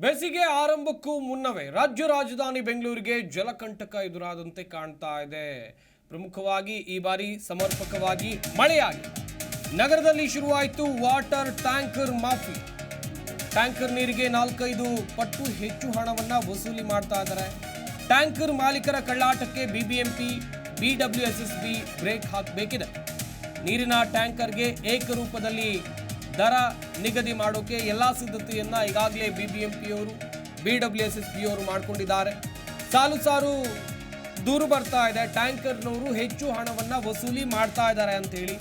ಬೇಸಿಗೆ ಆರಂಭಕ್ಕೂ ಮುನ್ನವೇ ರಾಜ್ಯ ರಾಜಧಾನಿ ಬೆಂಗಳೂರಿಗೆ ಜಲಕಂಟಕ ಎದುರಾದಂತೆ ಕಾಣ್ತಾ ಇದೆ. ಪ್ರಮುಖವಾಗಿ ಈ ಬಾರಿ ಸಮರ್ಪಕವಾಗಿ ಮಳೆಯಾಗಿ ನಗರದಲ್ಲಿ ಶುರುವಾಯಿತು ವಾಟರ್ ಟ್ಯಾಂಕರ್ ಮಾಫಿ. ಟ್ಯಾಂಕರ್ ನೀರಿಗೆ ನಾಲ್ಕೈದು ಪಟ್ಟು ಹೆಚ್ಚು ಹಣವನ್ನ ವಸೂಲಿ ಮಾಡ್ತಾ ಇದ್ದಾರೆ. ಟ್ಯಾಂಕರ್ ಮಾಲೀಕರ ಕಳ್ಳಾಟಕ್ಕೆ ಬಿಬಿಎಂಪಿ ಬಿಡಬ್ಲ್ಯೂಎಸ್ಎಸ್ಬಿ ಬ್ರೇಕ್ ಹಾಕಬೇಕಿದೆ. ನೀರಿನ ಟ್ಯಾಂಕರ್ಗೆ ಏಕರೂಪದಲ್ಲಿ ದರ ನಿಗದಿ ಮಾಡೋಕೆ ಎಲ್ಲ ಸಿದ್ಧತೆಯನ್ನು ಈಗಾಗಲೇ ಬಿ ಬಿ ಎಂಪಿಯವರು ಬಿ ಡಬ್ಲ್ಯೂ ಎಸ್ ಪಿಯವರು ಮಾಡಿಕೊಂಡಿದ್ದಾರೆ. ಸಾಲು ಸಾರು ದೂರು ಬರ್ತಾ ಇದೆ. ಟ್ಯಾಂಕರ್ನವರು ಹೆಚ್ಚು ಹಣವನ್ನು ವಸೂಲಿ ಮಾಡ್ತಾ ಇದ್ದಾರೆ ಅಂತ ಹೇಳಿ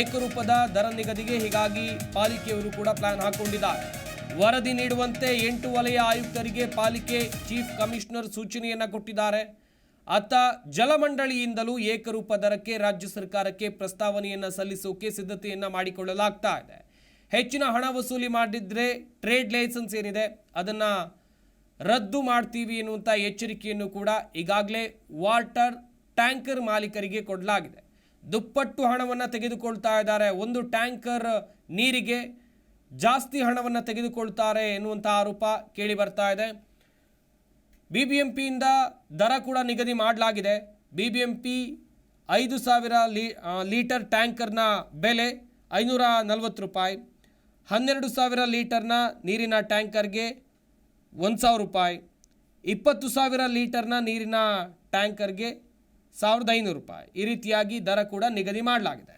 ಏಕರೂಪದ ದರ ನಿಗದಿಗೆ ಹೀಗಾಗಿ ಪಾಲಿಕೆಯವರು ಕೂಡ ಪ್ಲಾನ್ ಹಾಕೊಂಡಿದ್ದಾರೆ. ವರದಿ ನೀಡುವಂತೆ ಎಂಟು ವಲಯ ಆಯುಕ್ತರಿಗೆ ಪಾಲಿಕೆ ಚೀಫ್ ಕಮಿಷನರ್ ಸೂಚನೆಯನ್ನ ಕೊಟ್ಟಿದ್ದಾರೆ. ಅತ್ತ ಜಲಮಂಡಳಿಯಿಂದಲೂ ಏಕರೂಪ ದರಕ್ಕೆ ರಾಜ್ಯ ಸರ್ಕಾರಕ್ಕೆ ಪ್ರಸ್ತಾವನೆಯನ್ನ ಸಲ್ಲಿಸೋಕೆ ಸಿದ್ಧತೆಯನ್ನು ಮಾಡಿಕೊಳ್ಳಲಾಗ್ತಾ ಇದೆ. ಹೆಚ್ಚಿನ ಹಣ ವಸೂಲಿ ಮಾಡಿದ್ರೆ ಟ್ರೇಡ್ ಲೈಸೆನ್ಸ್ ಏನಿದೆ, ಅದನ್ನ ರದ್ದು ಮಾಡ್ತೀವಿ ಎನ್ನುವಂಥ ಎಚ್ಚರಿಕೆಯನ್ನು ಕೂಡ ಈಗಾಗಲೇ ವಾಟರ್ ಟ್ಯಾಂಕರ್ ಮಾಲೀಕರಿಗೆ ಕೊಡಲಾಗಿದೆ. ದುಪ್ಪಟ್ಟು ಹಣವನ್ನು ತೆಗೆದುಕೊಳ್ತಾ ಇದ್ದಾರೆ. ಒಂದು ಟ್ಯಾಂಕರ್ ನೀರಿಗೆ ಜಾಸ್ತಿ ಹಣವನ್ನು ತೆಗೆದುಕೊಳ್ತಾರೆ ಎನ್ನುವಂಥ ಆರೋಪ ಕೇಳಿ ಬರ್ತಾ ಇದೆ. ಬಿ ಬಿ ಎಂ ಪಿಯಿಂದ ದರ ಕೂಡ ನಿಗದಿ ಮಾಡಲಾಗಿದೆ. ಬಿ ಬಿ ಎಂ ಪಿ ಐದು ಸಾವಿರ ಲೀಟರ್ ಟ್ಯಾಂಕರ್ನ ಬೆಲೆ ಐನೂರ ನಲವತ್ತು ರೂಪಾಯಿ. ಹನ್ನೆರಡು ಸಾವಿರ ಲೀಟರ್ನ ನೀರಿನ ಟ್ಯಾಂಕರ್ಗೆ ಒಂದು ಸಾವಿರ ರೂಪಾಯಿ, ಇಪ್ಪತ್ತು ಸಾವಿರ ಲೀಟರ್ನ ನೀರಿನ ಟ್ಯಾಂಕರ್ಗೆ ಸಾವಿರದ ಐನೂರು ರೂಪಾಯಿ. ಈ ರೀತಿಯಾಗಿ ದರ ಕೂಡ ನಿಗದಿ ಮಾಡಲಾಗಿದೆ.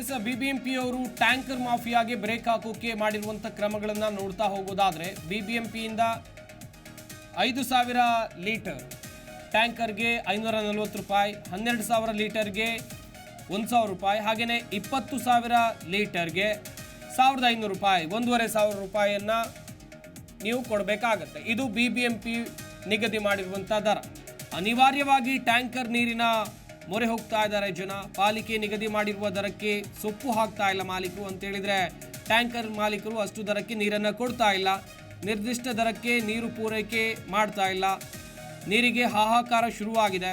S B B M P ಅವರು ಟ್ಯಾಂಕರ್ ಮಾಫಿಯಾಗೆ ಬ್ರೇಕ್ ಹಾಕೋಕೆ ಮಾಡಿರುವಂಥ ಕ್ರಮಗಳನ್ನು ನೋಡ್ತಾ ಹೋಗೋದಾದರೆ, ಬಿ ಬಿ ಎಂ ಪಿಯಿಂದ ಐದು ಸಾವಿರ ಲೀಟರ್ ಟ್ಯಾಂಕರ್ಗೆ ಐನೂರ ನಲವತ್ತು ರೂಪಾಯಿ, ಹನ್ನೆರಡು ಸಾವಿರ ಲೀಟರ್ಗೆ ಒಂದು ಸಾವಿರ ರೂಪಾಯಿ, ಹಾಗೆಯೇ ಇಪ್ಪತ್ತು ಸಾವಿರ ಲೀಟರ್ಗೆ ಸಾವಿರದ ಐನೂರು ರೂಪಾಯಿ, ಒಂದೂವರೆ ಸಾವಿರ ರೂಪಾಯಿಯನ್ನು ನೀವು ಕೊಡಬೇಕಾಗತ್ತೆ. ಇದು ಬಿ ಬಿ ಎಂ ಪಿ ನಿಗದಿ ಮಾಡಿರುವಂಥ ದರ. ಅನಿವಾರ್ಯವಾಗಿ ಟ್ಯಾಂಕರ್ ನೀರಿನ ಮೊರೆ ಹೋಗ್ತಾ ಇದ್ದಾರೆ ಜನ. ಪಾಲಿಕೆ ನಿಗದಿ ಮಾಡಿರುವ ದರಕ್ಕೆ ಸೊಪ್ಪು ಹಾಕ್ತಾ ಇಲ್ಲ ಮಾಲೀಕರು ಅಂತೇಳಿದರೆ ಟ್ಯಾಂಕರ್ ಮಾಲೀಕರು ಅಷ್ಟು ದರಕ್ಕೆ ನೀರನ್ನು ಕೊಡ್ತಾ ಇಲ್ಲ. ನಿರ್ದಿಷ್ಟ ದರಕ್ಕೆ ನೀರು ಪೂರೈಕೆ ಮಾಡ್ತಾ ಇಲ್ಲ. ನೀರಿಗೆ ಹಾಹಾಕಾರ ಶುರುವಾಗಿದೆ.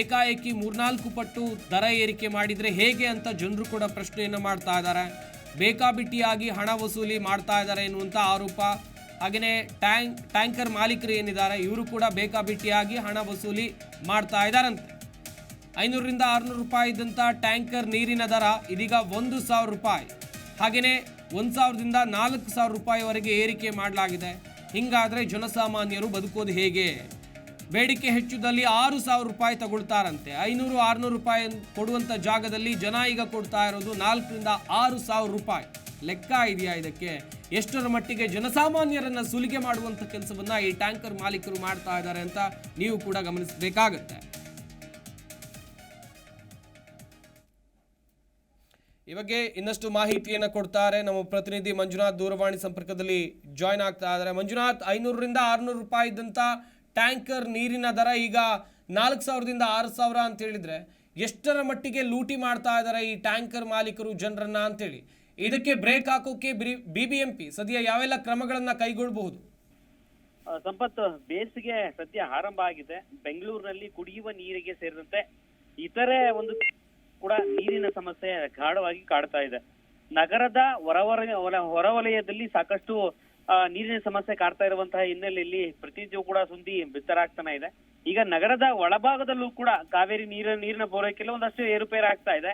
ಏಕಾಏಕಿ ಮೂರ್ನಾಲ್ಕು ಪಟ್ಟು ದರ ಏರಿಕೆ ಮಾಡಿದರೆ ಹೇಗೆ ಅಂತ ಜನರು ಕೂಡ ಪ್ರಶ್ನೆಯನ್ನು ಮಾಡ್ತಾ ಇದ್ದಾರೆ. ಬೇಕಾಬಿಟ್ಟಿಯಾಗಿ ಹಣ ವಸೂಲಿ ಮಾಡ್ತಾ ಇದ್ದಾರೆ ಎನ್ನುವಂಥ ಆರೋಪ. ಹಾಗೆಯೇ ಟ್ಯಾಂಕ್, ಟ್ಯಾಂಕರ್ ಮಾಲೀಕರು ಏನಿದ್ದಾರೆ, ಇವರು ಕೂಡ ಬೇಕಾಬಿಟ್ಟಿಯಾಗಿ ಹಣ ವಸೂಲಿ ಮಾಡ್ತಾ ಇದ್ದಾರಂತೆ. ಐನೂರರಿಂದ ಆರುನೂರು ರೂಪಾಯಿ ಇದ್ದಂಥ ಟ್ಯಾಂಕರ್ ನೀರಿನ ದರ ಇದೀಗ ಒಂದು ಸಾವಿರ ರೂಪಾಯಿ. ಹಾಗೆಯೇ ಒಂದು ಸಾವಿರದಿಂದ ನಾಲ್ಕು ಸಾವಿರ ರೂಪಾಯಿವರೆಗೆ ಏರಿಕೆ ಮಾಡಲಾಗಿದೆ. ಹಿಂಗಾದರೆ ಜನಸಾಮಾನ್ಯರು ಬದುಕೋದು ಹೇಗೆ? ಬೇಡಿಕೆ ಹೆಚ್ಚುದಲ್ಲಿ ಆರು ಸಾವಿರ ರೂಪಾಯಿ ತಗೊಳ್ತಾರಂತೆ. ಐನೂರು, ಆರುನೂರು ರೂಪಾಯಿ ಕೊಡುವಂಥ ಜಾಗದಲ್ಲಿ ಜನ ಈಗ ಕೊಡ್ತಾ ಇರೋದು ನಾಲ್ಕರಿಂದ ಆರು ಸಾವಿರ ರೂಪಾಯಿ. ಲೆಕ್ಕ ಇದೆಯಾ ಇದಕ್ಕೆ? ಎಷ್ಟರ ಮಟ್ಟಿಗೆ ಜನಸಾಮಾನ್ಯರನ್ನ ಸುಲಿಗೆ ಮಾಡುವಂಥ ಕೆಲಸವನ್ನ ಈ ಟ್ಯಾಂಕರ್ ಮಾಲೀಕರು ಮಾಡ್ತಾ ಇದ್ದಾರೆ ಅಂತ ನೀವು ಕೂಡ ಗಮನಿಸಬೇಕಾಗತ್ತೆ. ಈ ಬಗ್ಗೆ ಇನ್ನಷ್ಟು ಮಾಹಿತಿಯನ್ನು ಕೊಡ್ತಾರೆ ನಮ್ಮ ಪ್ರತಿನಿಧಿ ಮಂಜುನಾಥ್ ದೂರವಾಣಿ ಸಂಪರ್ಕದಲ್ಲಿ ಜಾಯ್ನ್ ಆಗ್ತಾ ಇದ್ದಾರೆ. ಮಂಜುನಾಥ್, ಐನೂರರಿಂದ ಆರುನೂರು ರೂಪಾಯಿ ಇದ್ದಂಥ ಟ್ಯಾಂಕರ್ ನೀರಿನ ದರ ಈಗ ನಾಲ್ಕು ಸಾವಿರದಿಂದ ಆರು ಸಾವಿರ ಅಂತ ಹೇಳಿದ್ರೆ ಎಷ್ಟರ ಮಟ್ಟಿಗೆ ಲೂಟಿ ಮಾಡ್ತಾ ಇದ್ದಾರೆ ಈ ಟ್ಯಾಂಕರ್ ಮಾಲೀಕರು, ಜನರನ್ನ ಅಂತೇಳಿ. ಇದಕ್ಕೆ ಬ್ರೇಕ್ ಹಾಕೋಕೆ ಬಿ ಬಿ ಎಂ ಪಿ ಸದ್ಯ ಯಾವೆಲ್ಲ ಕ್ರಮಗಳನ್ನ ಕೈಗೊಳ್ಳಬಹುದು ಸಂಪತ್ ಬೇಸಿಗೆ ಸದ್ಯ ಆರಂಭ ಆಗಿದೆ. ಬೆಂಗಳೂರಿನಲ್ಲಿ ಕುಡಿಯುವ ನೀರಿಗೆ ಸೇರಿದಂತೆ ಇತರೆ ಒಂದು ಕೂಡ ನೀರಿನ ಸಮಸ್ಯೆ ಗಾಢವಾಗಿ ಕಾಡ್ತಾ ಇದೆ. ನಗರದ ಹೊರವಲಯ ಹೊರ- ಹೊರವಲಯದಲ್ಲಿ ಸಾಕಷ್ಟು ನೀರಿನ ಸಮಸ್ಯೆ ಕಾಡ್ತಾ ಇರುವಂತಹ ಹಿನ್ನೆಲೆಯಲ್ಲಿ ಪ್ರತಿನಿತ್ಯವೂ ಕೂಡ ಸುದ್ದಿ ಬಿತ್ತರಾಗ್ತಾನೆ ಇದೆ. ಈಗ ನಗರದ ಒಳಭಾಗದಲ್ಲೂ ಕೂಡ ಕಾವೇರಿ ನೀರ, ನೀರಿನ ಪೂರೈಕೆಯಲ್ಲಿ ಒಂದಷ್ಟು ಏರುಪೇರು ಆಗ್ತಾ ಇದೆ.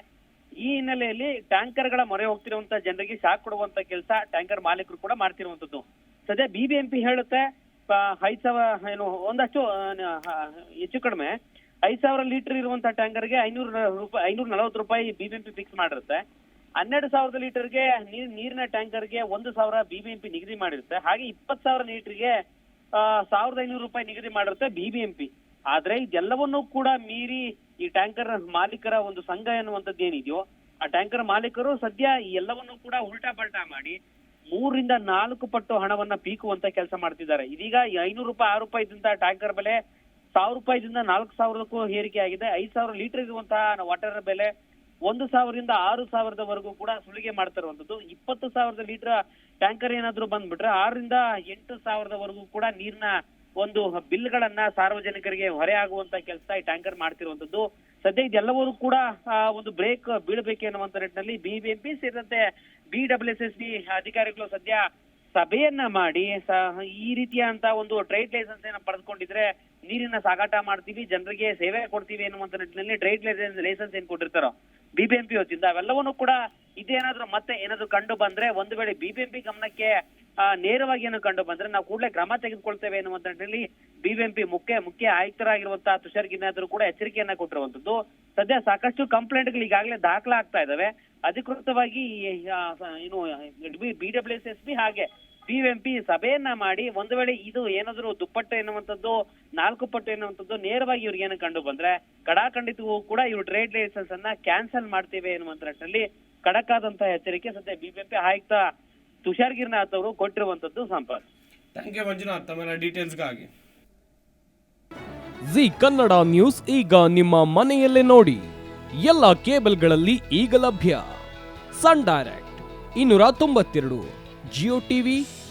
ಈ ಹಿನ್ನೆಲೆಯಲ್ಲಿ ಟ್ಯಾಂಕರ್ಗಳ ಮೊರೆ ಹೋಗ್ತಿರುವಂತಹ ಜನರಿಗೆ ಶಾಕ್ ಕೊಡುವಂತ ಕೆಲಸ ಟ್ಯಾಂಕರ್ ಮಾಲೀಕರು ಕೂಡ ಮಾಡ್ತಿರುವಂತದ್ದು. ಸದ್ಯ ಬಿಬಿಎಂಪಿ ಹೇಳುತ್ತೆ ಐದ್ ಸಾವಿರ, ಏನು, ಒಂದಷ್ಟು ಹೆಚ್ಚು ಕಡಿಮೆ. ಐದ್ ಸಾವಿರ ಲೀಟರ್ ಇರುವಂತ ಟ್ಯಾಂಕರ್ಗೆ ಐನೂರ ರೂಪಾಯಿ ಐನೂರ ನಲವತ್ತು ರೂಪಾಯಿ ಬಿಬಿಎಂಪಿ ಫಿಕ್ಸ್ ಮಾಡಿರುತ್ತೆ. ಹನ್ನೆರಡು ಸಾವಿರದ ಲೀಟರ್ಗೆ ನೀರ್, ನೀರಿನ ಟ್ಯಾಂಕರ್ಗೆ ಒಂದು ಸಾವಿರ ಬಿಬಿಎಂಪಿ ನಿಗದಿ ಮಾಡಿರುತ್ತೆ. ಹಾಗೆ ಇಪ್ಪತ್ತು ಸಾವಿರ ಲೀಟರ್ಗೆ ಸಾವಿರದ ಐನೂರು ರೂಪಾಯಿ ನಿಗದಿ ಮಾಡಿರುತ್ತೆ ಬಿಬಿಎಂಪಿ ಆದ್ರೆ ಇದೆಲ್ಲವನ್ನೂ ಕೂಡ ಮೀರಿ ಈ ಟ್ಯಾಂಕರ್ ಮಾಲೀಕರ ಒಂದು ಸಂಘ ಎನ್ನುವಂಥದ್ದು ಏನಿದೆಯೋ, ಆ ಟ್ಯಾಂಕರ್ ಮಾಲೀಕರು ಸದ್ಯ ಈ ಎಲ್ಲವನ್ನೂ ಕೂಡ ಉಲ್ಟಾ ಪಲ್ಟಾ ಮಾಡಿ ಮೂರರಿಂದ ನಾಲ್ಕು ಪಟ್ಟು ಹಣವನ್ನ ಪೀಕುವಂತ ಕೆಲಸ ಮಾಡ್ತಿದ್ದಾರೆ. ಇದೀಗ ಐನೂರು ರೂಪಾಯಿ, ಆರು ರೂಪಾಯಿ ಇದ್ದಂತಹ ಟ್ಯಾಂಕರ್ ಬೆಲೆ ಸಾವಿರ ರೂಪಾಯಿದಿಂದ ನಾಲ್ಕು ಸಾವಿರಕ್ಕೂ ಏರಿಕೆ ಆಗಿದೆ. ಐದು ಸಾವಿರ ಲೀಟರ್ ಇರುವಂತಹ ವಾಟರ್ ಬೆಲೆ ಒಂದು ಸಾವಿರದಿಂದ ಆರು ಸಾವಿರದವರೆಗೂ ಕೂಡ ಸುಲಿಗೆ ಮಾಡ್ತಾ ಇರುವಂತದ್ದು ಇಪ್ಪತ್ತು ಸಾವಿರದ ಲೀಟರ್ ಟ್ಯಾಂಕರ್ ಏನಾದ್ರೂ ಬಂದ್ಬಿಟ್ರೆ ಆರರಿಂದ ಎಂಟು ಸಾವಿರದವರೆಗೂ ಕೂಡ ನೀರಿನ ಒಂದು ಬಿಲ್ಗಳನ್ನ ಸಾರ್ವಜನಿಕರಿಗೆ ಹೊರೆ ಆಗುವಂತ ಕೆಲಸ ಈ ಟ್ಯಾಂಕರ್ ಮಾಡ್ತಿರುವಂತದ್ದು ಸದ್ಯ ಇದೆಲ್ಲವರು ಕೂಡ ಒಂದು ಬ್ರೇಕ್ ಬೀಳಬೇಕು ಅನ್ನುವಂತ ನಿಟ್ಟಿನಲ್ಲಿ ಬಿಬಿಎಂಪಿ ಸೇರಿದಂತೆ ಬಿ ಡಬ್ಲ್ಯೂ ಎಸ್ ಬಿ ಅಧಿಕಾರಿಗಳು ಸದ್ಯ ಸಭೆಯನ್ನ ಮಾಡಿ ಈ ರೀತಿಯಂತ ಒಂದು ಟ್ರೇಡ್ ಲೈಸೆನ್ಸ್ ಏನ ಪಡೆದುಕೊಂಡಿದ್ರೆ ನೀರಿನ ಸಾಗಾಟ ಮಾಡ್ತೀವಿ, ಜನರಿಗೆ ಸೇವೆ ಕೊಡ್ತೀವಿ ಅನ್ನುವಂತ ನಿಟ್ಟಿನಲ್ಲಿ ಟ್ರೇಡ್ ಲೈಸೆನ್ಸ್ ಏನ್ ಕೊಟ್ಟಿರ್ತಾರೋ ಬಿಬಿಎಂಪಿ ವತಿಯಿಂದ ಅವೆಲ್ಲವನ್ನೂ ಕೂಡ ಇದೇನಾದ್ರೂ ಮತ್ತೆ ಏನಾದ್ರು ಕಂಡು ಬಂದ್ರೆ ಒಂದು ವೇಳೆ ಬಿಬಿಎಂಪಿ ಗಮನಕ್ಕೆ ನೇರವಾಗಿ ಏನು ಕಂಡು ಬಂದ್ರೆ ನಾವು ಕೂಡಲೇ ಕ್ರಮ ತೆಗೆದುಕೊಳ್ತೇವೆ ಎನ್ನುವಂತ ನಿಟ್ಟಿನಲ್ಲಿ ಬಿಬಿಎಂಪಿ ಮುಖ್ಯ ಮುಖ್ಯ ಆಯುಕ್ತರಾಗಿರುವಂತಹ ತುಷಾರ್ ಗಿನ್ನಾದ್ರು ಕೂಡ ಎಚ್ಚರಿಕೆಯನ್ನ ಕೊಟ್ಟಿರುವಂತದ್ದು ಸದ್ಯ ಸಾಕಷ್ಟು ಕಂಪ್ಲೇಂಟ್ಗಳು ಈಗಾಗಲೇ ದಾಖಲಾಗ್ತಾ ಇದಾವೆ. ಅಧಿಕೃತವಾಗಿ ಏನು B W S S B ಹಾಗೆ ಬಿಎಂಪಿ ಸಭೆಯನ್ನ ಮಾಡಿ ಒಂದು ವೇಳೆ ಇದು ಏನಾದ್ರು ದುಪ್ಪಟ್ಟು ಎನ್ನುವಂಥದ್ದು ನಾಲ್ಕು ಪಟ್ಟು ಎನ್ನುವಂಥದ್ದು ನೇರವಾಗಿ ಇವ್ರಿಗೆ ಏನು ಕಂಡು ಬಂದ್ರೆ ಕಡಾಖಂಡಿತವೂ ಕೂಡ ಇವ್ರು ಟ್ರೇಡ್ ಲೈಸೆನ್ಸ್ ಅನ್ನ ಕ್ಯಾನ್ಸಲ್ ಮಾಡ್ತೇವೆ ಎನ್ನುವಂತ ನಿಟ್ಟಿನಲ್ಲಿ ಆದಂತಹ ಎಚ್ಚರಿಕೆ ಸದ್ಯ ಬಿಬಿಎಂಪಿ ಆಯುಕ್ತ ತುಷಾರ್ ಗಿರ್ನಾಥ್ ಅವರು ಕೊಟ್ಟಿರುವಂತದ್ದು ಸಂಪರ್ಕ. ಥ್ಯಾಂಕ್ ಯು ಮಂಜುನಾಥ್ ತಮ್ಮ ಡೀಟೇಲ್ಸ್ಗಾಗಿ ಜಿ ಕನ್ನಡ ನ್ಯೂಸ್ ಈಗ ನಿಮ್ಮ ಮನೆಯಲ್ಲೇ ನೋಡಿ. ಎಲ್ಲ ಕೇಬಲ್ಗಳಲ್ಲಿ ಈಗ ಲಭ್ಯ. ಸನ್ ಡೈರೆಕ್ಟ್ ಇನ್ನೂರ ತೊಂಬತ್ತೆರಡು ಜಿಯೋ ಟಿವಿ